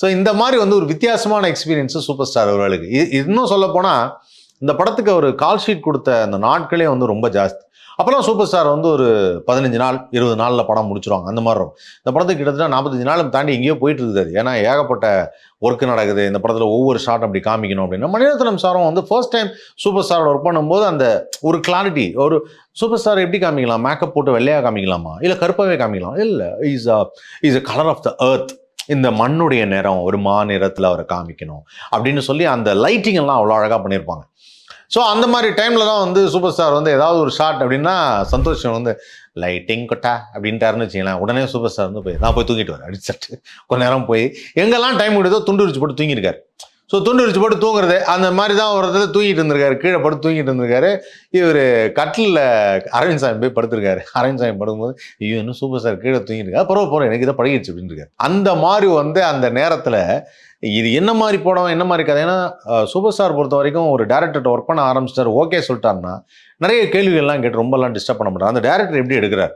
So இந்த மாதிரி வந்து ஒரு வித்தியாசமான எக்ஸ்பீரியன்ஸு சூப்பர் ஸ்டார் அவர்களுக்கு. இன்னும் சொல்லப்போனால் இந்த படத்துக்கு ஒரு கால் ஷீட் கொடுத்த அந்த நாட்களே வந்து ரொம்ப ஜாஸ்தி. அப்போல்லாம் சூப்பர் ஸ்டார் வந்து ஒரு பதினஞ்சு நாள் இருபது நாளில் படம் முடிச்சிருவாங்க. அந்த மாதிரி இருக்கும். இந்த படத்துக்கு கிட்டத்தட்ட நாற்பத்தஞ்சு நாளும் தாண்டி எங்கேயோ போயிட்டு இருந்தது ஏன்னா ஏகப்பட்ட ஒர்க் நடக்குது. இந்த படத்தில் ஒவ்வொரு ஷாட் அப்படி காமிக்கணும் அப்படின்னா மணிரத்னம் சாரும் வந்து ஃபர்ஸ்ட் டைம் சூப்பர் ஸ்டாரோட ஒர்க் பண்ணும்போது அந்த ஒரு கிளாரிட்டி ஒரு சூப்பர் ஸ்டார் எப்படி காமிக்கலாம்? மேக்கப் போட்டு வெள்ளையாக காமிக்கலாமா? இல்லை கருப்பாகவே காமிக்கலாம்? இல்லை is a is a colour of the earth இந்த மண்ணுடைய நிறம் ஒரு மா நிறத்தில் அவரை காமிக்கணும் அப்படின்னு சொல்லி அந்த லைட்டிங் எல்லாம் அவ்வளோ அழகாக பண்ணியிருப்பாங்க. ஸோ அந்த மாதிரி டைமில் தான் வந்து சூப்பர் ஸ்டார் வந்து ஏதாவது ஒரு ஷாட் அப்படின்னா சந்தோஷம் வந்து லைட்டிங் கொட்டா அப்படின்ட்டாருன்னு வச்சுங்களேன் உடனே சூப்பர் ஸ்டார் வந்து போய் நான் போய் தூங்கிட்டு வரேன் அடிச்சுட்டு கொஞ்ச நேரம் போய் எங்கெல்லாம் டைம் விடுதோ துண்டு வச்சு போட்டு தூங்கியிருக்காரு. ஸோ துண்டு விரிச்சு போட்டு தூங்குறது அந்த மாதிரி தான் ஒரு இடத்துல தூங்கிட்டு இருந்திருக்காரு. கீழே படுத்து தூங்கிட்டு இருந்திருக்காரு. இவர் கட்டிலில் அரவிந்த் சாமி போய் படுத்திருக்காரு. அரவிந்த் சாமி படுக்கும்போது ஐயோ இன்னும் சூப்பர் ஸ்டார் கீழே தூங்கியிருக்காரு பரவாயில்ல போகிறோம் எனக்கு இதை பழகிடுச்சு அப்படின்னு இருக்காரு. அந்த மாதிரி வந்து அந்த நேரத்தில் இது என்ன மாதிரி படம் என்ன மாதிரி கதை? ஏன்னா சூப்பர் ஸ்டார் பொறுத்த வரைக்கும் ஒரு டேரக்டர்கிட்ட ஒர்க் பண்ண ஆரம்பிச்சிட்டார். ஓகே சொல்லிட்டாருன்னா நிறைய கேள்விகள்லாம் கேட்டு ரொம்பலாம் டிஸ்டர்ப் பண்ண மாட்டார். அந்த டேரக்டர் எப்படி எடுக்கிறார்?